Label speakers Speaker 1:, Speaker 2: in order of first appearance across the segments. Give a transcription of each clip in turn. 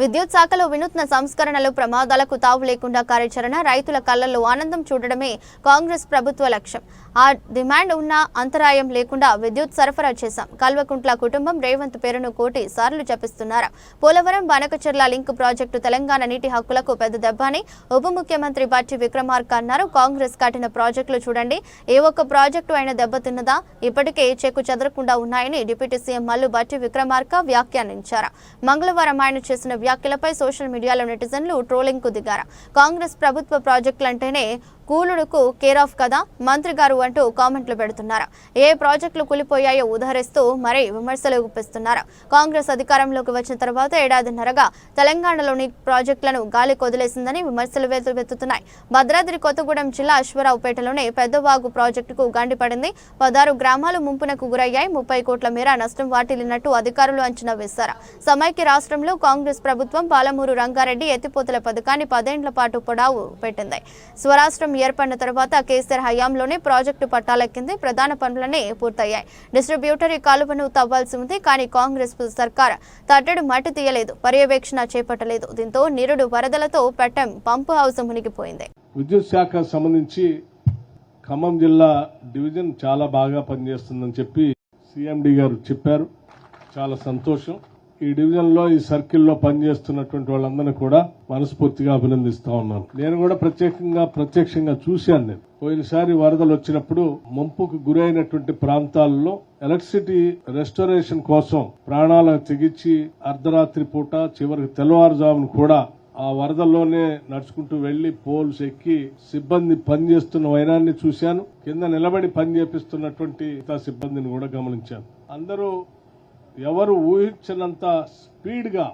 Speaker 1: విద్యుత్ శాఖలో వినూత్న సంస్కరణలు ప్రమాదాలకు తావు లేకుండా కార్యాచరణ రైతుల కళ్ళలో ఆనందం చూడడమే కాంగ్రెస్ ప్రభుత్వ లక్ష్యం. ఆ డిమాండ్ ఉన్న అంతరాయం లేకుండా విద్యుత్ సరఫరా చేశాం. కల్వకుంట్ల కుటుంబం రేవంత్ పేరును కోటి సార్లు జపిస్తున్నారు. పోలవరం బానకచెర్ల లింక్ ప్రాజెక్టు తెలంగాణ నీటి హక్కులకు పెద్ద దెబ్బ అని ఉప ముఖ్యమంత్రి బట్టి విక్రమార్క అన్నారు. కాంగ్రెస్ కట్టిన ప్రాజెక్టులు చూడండి ఏ ఒక్క ప్రాజెక్టు అయినా దెబ్బతిన్నదా ఇప్పటికే చెక్కు చెదరకుండా ఉన్నాయని డిప్యూటీ సీఎం మల్లు బట్టి విక్రమార్క వ్యాఖ్యానించారు. మంగళవారం ఆయన చేసిన వ్యాఖ్యలపై సోషల్ మీడియాలో నెటిజన్లు ట్రోలింగ్కు దిగారు. కాంగ్రెస్ ప్రభుత్వ ప్రాజెక్టులంటేనే కూలుడుకు కేర్ ఆఫ్ కదా? మంత్రి గారు అంటూ కామెంట్లు పెడుతున్నారు. ఏ ప్రాజెక్టులు కూలిపోయాయో ఉదహరిస్తూ మరీ విమర్శలు గుప్పిస్తున్నారు. కాంగ్రెస్ అధికారంలోకి వచ్చిన తర్వాత ఏడాదిన్నరగా తెలంగాణలోని ప్రాజెక్టులను గాలి కొదిలేసిందని విమర్శలు వెతుతున్నాయి భద్రాద్రి కొత్తగూడెం జిల్లా అశ్వరావుపేటలోని పెద్దవాగు ప్రాజెక్టుకు గండిపడింది పదహారు గ్రామాలు ముంపునకు గురయ్యాయి. ముప్పై కోట్ల మేర నష్టం వాటిల్లినట్టు అధికారులు అంచనా వేశారు. సమైక్య రాష్ట్రంలో కాంగ్రెస్ ప్రభుత్వం పాలమూరు రంగారెడ్డి ఎత్తిపోతల పథకాన్ని పదేండ్ల పాటు పొడావు పెట్టింది. స్వరాష్ట్రం ఏర్పడిన తర్వాత కేసీఆర్ హయాంలోనే ప్రాజెక్టు పట్టాల కింద ప్రధాన పనులన్నీ పూర్తయ్యాయి. డిస్ట్రిబ్యూటరీ కాలువను తవ్వాల్సి ఉంది కానీ కాంగ్రెస్ సర్కార్ తట్టడు మట్టి తీయలేదు పర్యవేక్షణ చేపట్టలేదు. దీంతో నిరుడు వరదలతో పెట్టం పంపు హౌస్ మునిగిపోయింది.
Speaker 2: విద్యుత్ శాఖ సంబంధించి ఖమ్మం జిల్లా డివిజన్ చాలా బాగా పనిచేస్తుందని చెప్పి సిఎండి గారు చెప్పారు. చాలా సంతోషం. ఈ డివిజన్లో ఈ సర్కిల్లో పనిచేస్తున్నటువంటి వాళ్ళందరినీ కూడా మనస్ఫూర్తిగా అభినందిస్తా ఉన్నాను. నేను కూడా ప్రత్యేకంగా ప్రత్యక్షంగా చూశాను నేను. పోయినసారి వరదలు వచ్చినప్పుడు ముంపుకు గురైనటువంటి ప్రాంతాల్లో ఎలక్ట్రిసిటీ రెస్టోరేషన్ కోసం ప్రాణాలను తెగించి అర్ధరాత్రి పూట చివరికి తెల్లవారుజామును కూడా ఆ వరదల్లోనే నడుచుకుంటూ వెళ్ళి పోల్స్ ఎక్కి సిబ్బంది పనిచేస్తున్న వైనాన్ని చూశాను. కింద నిలబడి పని చేపిస్తున్నటువంటి సిబ్బందిని కూడా గమనించాను. అందరూ ఎవరు ఊహించినంత స్పీడ్గా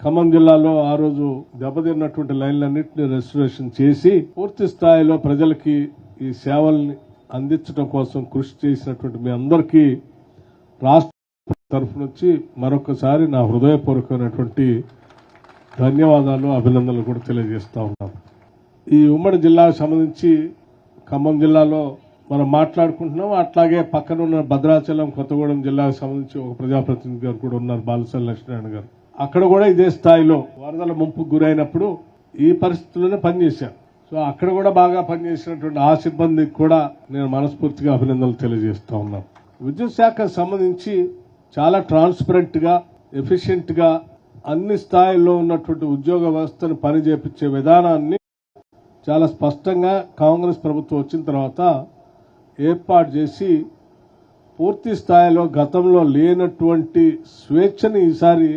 Speaker 2: ఖమ్మం జిల్లాలో ఆ రోజు దెబ్బతిన్నటువంటి లైన్లన్నింటినీ రెస్టరేషన్ చేసి పూర్తి స్థాయిలో ప్రజలకి ఈ సేవల్ని అందించడం కోసం కృషి చేసినటువంటి మీ అందరికీ రాష్ట్ర తరఫు నుంచి మరొకసారి నా హృదయపూర్వకమైనటువంటి ధన్యవాదాలు అభినందనలు కూడా తెలియజేస్తా ఉన్నాను. ఈ ఉమ్మడి జిల్లాకు సంబంధించి ఖమ్మం జిల్లాలో మనం మాట్లాడుకుంటున్నాం. అట్లాగే పక్కన ఉన్న భద్రాచలం కొత్తగూడెం జిల్లాకు సంబంధించి ఒక ప్రజాప్రతినిధి గారు కూడా ఉన్నారు బాలసాల లక్ష్మీనారాయణ గారు. అక్కడ కూడా ఇదే స్థాయిలో వరదల ముంపుకు గురైనప్పుడు ఈ పరిస్థితుల్లోనే పనిచేశారు. సో అక్కడ కూడా బాగా పనిచేసినటువంటి ఆ సిబ్బందికి కూడా నేను మనస్ఫూర్తిగా అభినందనలు తెలియజేస్తా ఉన్నాను. విద్యుత్ శాఖకు సంబంధించి చాలా ట్రాన్స్పరెంట్గా ఎఫిషియెంట్గా అన్ని స్థాయిల్లో ఉన్నటువంటి ఉద్యోగ వ్యవస్థను పనిచేపించే విధానాన్ని చాలా స్పష్టంగా కాంగ్రెస్ ప్రభుత్వం వచ్చిన తర్వాత ఏర్పాటు చేసి పూర్తి స్థాయిలో గతంలో లేనటువంటి స్వేచ్ఛని ఈసారి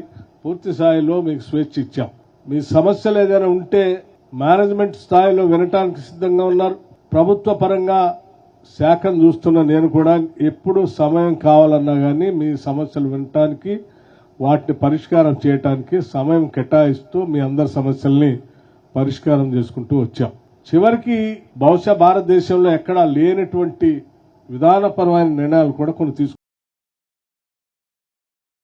Speaker 2: పూర్తి స్థాయిలో మీకు స్వేచ్ఛ ఇచ్చాం. మీ సమస్యలు ఏదైనా ఉంటే మేనేజ్మెంట్ స్థాయిలో వినటానికి సిద్ధంగా ఉన్నారు. ప్రభుత్వ పరంగా శాఖను చూస్తున్న నేను కూడా ఎప్పుడు సమయం కావాలన్నా కానీ మీ సమస్యలు వినటానికి వాటిని పరిష్కారం చేయటానికి సమయం కేటాయిస్తూ మీ అందరి సమస్యల్ని పరిష్కారం చేసుకుంటూ వచ్చాం. చివరికి బహుశా భారతదేశంలో ఎక్కడా లేనటువంటి విధానపరమైన నిర్ణయాలు కూడా కొన్ని తీసుకు